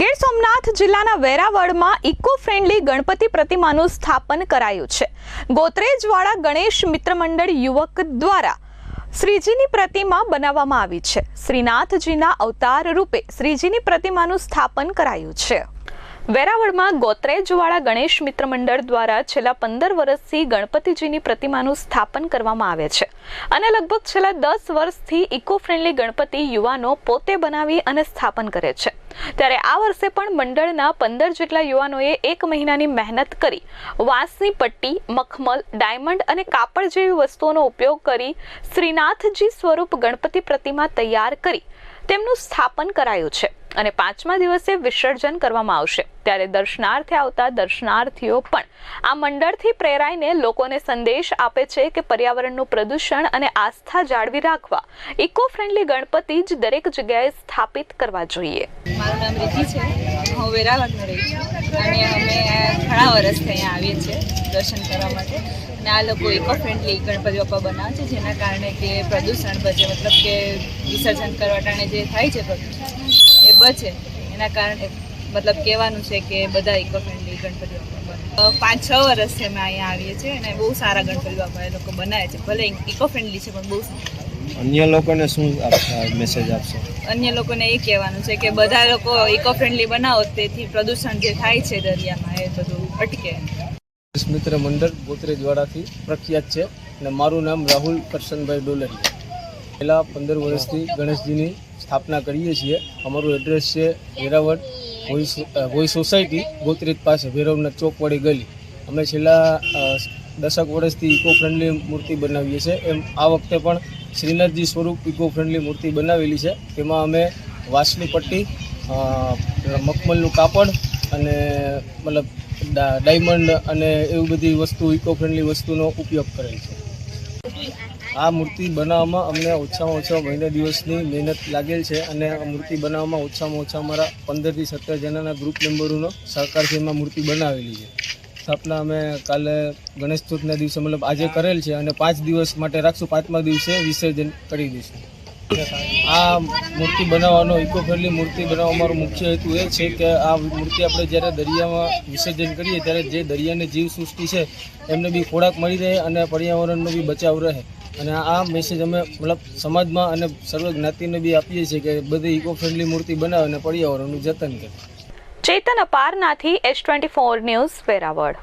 ગીર સોમનાથ જિલ્લાના વેરાવળમાં eco friendly Ganpati પ્રતિમાનું સ્થાપન કરાયું છે. ગોત્રેજવાળા ગણેશ મિત્ર મંડળ યુવક દ્વારા શ્રીજીની પ્રતિમા બનાવવામાં આવી છે. શ્રીનાથજીના અવતાર રૂપે શ્રીજીની પ્રતિમાનું સ્થાપન કરાયું છે. વેરાવળમાં ગોત્રેજવાળા ગણેશ મિત્ર મંડળ દ્વારા છેલ્લા પંદર વર્ષથી ગણપતિજીની પ્રતિમાનું સ્થાપન કરવામાં આવે છે. અને લગભગ છેલ્લા દસ વર્ષથી ઇકો ફ્રેન્ડલી ગણપતિ યુવાનો પોતે બનાવી અને સ્થાપન કરે છે. ત્યારે આ વર્ષે પણ મંડળના પંદર જેટલા યુવાનોએ એક મહિનાની મહેનત કરી વાંસની પટ્ટી, મખમલ, ડાયમંડ અને કાપડ જેવી વસ્તુઓનો ઉપયોગ કરી શ્રીનાથજી સ્વરૂપ ગણપતિ પ્રતિમા તૈયાર કરી તેમનું સ્થાપન કરાયું છે. અને પાંચમા દિવસે વિસર્જન કરવામાં આવશે. ત્યારે દર્શનાર્થે આવતા દર્શનાર્થીઓ પણ આ મંડળથી પ્રેરાઈને લોકોને સંદેશ આપે છે કે પર્યાવરણનું પ્રદૂષણ અને આસ્થા જાળવી રાખવા ઇકો ફ્રેન્ડલી ગણપતિ જ દરેક જગ્યાએ સ્થાપિત કરવા જોઈએ. મારું નામ રીતિ છે. હું વેરાવળમાં રહી છું. અને અમે ઘણા વર્ષથી અહીંયા આવીએ છીએ દર્શન કરવા માટે. અને આ લોકો ઇકો ફ્રેન્ડલી ગણપતિ બાપા બનાવે છે, જેના કારણે કે પ્રદૂષણ બચે મતલબ કે વિસર્જન કરવા ટાણે જે થાય છે પ્રદૂષણ. બચે એના કારણે મતલબ કહેવાનું છે કે બધા ઇકો ફ્રેન્ડલી ગણપતિ બાપા પાંચ છ વર્ષથી અમે અહીંયા આવીએ છીએ અને બહુ સારા ગણપતિ બાપા એ લોકો બનાવે છે. ભલે ઇકો ફ્રેન્ડલી છે પણ બહુ અન્ય લોકોને શું મેસેજ આપશો? અન્ય લોકોને એ કહેવાનું છે કે બધા લોકો ઇકો ફ્રેન્ડલી બનાવો તેથી પ્રદૂષણ જે થાય છે દરિયામાં એ બધું અટકે. મિત્ર મંડળ ગોત્રેજવાડાથી પ્રખ્યાત છે અને મારું નામ રાહુલ કરશનભાઈ ડોલરી પહેલાં પંદર વર્ષથી ગણેશજીની સ્થાપના કરીએ છીએ. અમારું એડ્રેસ છે વેરાવળ સો- સોસાયટી ગોત્રીત પાસે ભૈરવનાથ ચોકવાડી ગલી. અમે છેલ્લા દશક વર્ષથી ઇકો ફ્રેન્ડલી મૂર્તિ બનાવીએ છીએ. એમ, આ વખતે પણ શ્રીનાથજી સ્વરૂપ ઇકો ફ્રેન્ડલી મૂર્તિ બનાવેલી છે. તેમાં અમે વાંસની પટ્ટી મખમલનું કાપડ અને, મતલબ ડાયમંડ અને એવી બધી વસ્તુ ઇકો ફ્રેન્ડલી વસ્તુનો ઉપયોગ કરેલ છે. આ મૂર્તિ બનાવવામાં અમને ઓછામાં ઓછા મહિના દિવસની મહેનત લાગેલ છે અને આ મૂર્તિ બનાવવામાં ઓછામાં ઓછા અમારા પંદરથી સત્તર જણાના ગ્રુપ મેમ્બરોનો સહકારથી એમાં મૂર્તિ બનાવેલી છે. સ્થાપના અમે કાલે ગણેશ ચતુર્થના દિવસે મતલબ આજે કરેલ છે અને પાંચ દિવસ માટે રાખશું. પાંચમા દિવસે વિસર્જન કરી દઈશું. આ મૂર્તિ બનાવવાનો ઇકો ફ્રેન્ડલી મૂર્તિ બનાવવા અમારો મુખ્ય હેતુ એ છે કે આ મૂર્તિ આપણે જ્યારે દરિયામાં વિસર્જન કરીએ ત્યારે જે દરિયાની જીવસૃષ્ટિ છે એમને બી ખોરાક મળી રહે અને પર્યાવરણનો બી બચાવ રહે. અને આ મેસેજ અમે મતલબ સમાજમાં અને સર્વ જ્ઞાતિને બી આપીએ છીએ કે બધી ઇકો ફ્રેન્ડલી મૂર્તિ બનાવે અને પર્યાવરણનું જતન કરે. Chetan અપારનાથી S twenty four news Veraval.